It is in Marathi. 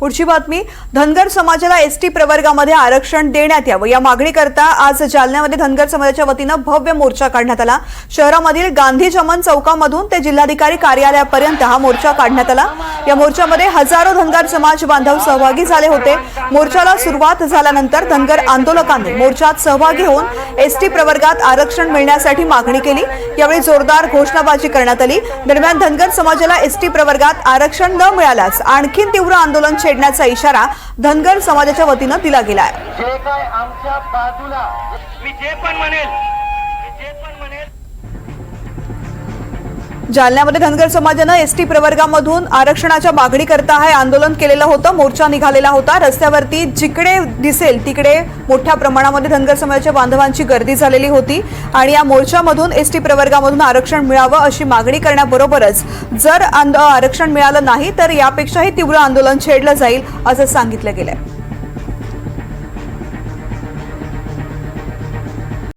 पुढची बातमी धनगर समाजाला एसटी प्रवर्गामध्ये आरक्षण देण्यात यावं. या मागणीकरता आज जालन्यामध्ये धनगर समाजाच्या वतीनं भव्य मोर्चा काढण्यात आला. शहरामधील गांधी चमन चौकामधून ते जिल्हाधिकारी कार्यालयापर्यंत हा मोर्चा काढण्यात आला. या मोर्चामध्ये हजारो धनगर समाज बांधव सहभागी झाले होते. मोर्चाला सुरुवात झाल्यानंतर धनगर आंदोलकांनी मोर्चात सहभागी होऊन एसटी प्रवर्गात आरक्षण मिळण्यासाठी मागणी केली. यावेळी जोरदार घोषणाबाजी करण्यात आली. दरम्यान धनगर समाजाला एसटी प्रवर्गात आरक्षण न मिळाल्यास आणखी तीव्र आंदोलन छेडण्याचा इशारा धनगर समाजाच्या वतीनं दिला गेला आहे जे काय आमच्या बाजूला मी जे पण म्हणेल जालन्यामध्ये धनगर समाजानं एस टी प्रवर्गामधून आरक्षणाच्या मागणी करता हे आंदोलन केलेलं होतं मोर्चा निघालेला होता. रस्त्यावरती जिकडे दिसेल तिकडे मोठ्या प्रमाणामध्ये धनगर समाजाच्या बांधवांची गर्दी झालेली होती आणि या मोर्चामधून एस टी प्रवर्गामधून आरक्षण मिळावं अशी मागणी करण्याबरोबरच जर आरक्षण मिळालं नाही तर यापेक्षाही तीव्र आंदोलन छेडलं जाईल असं सांगितलं गेलंय.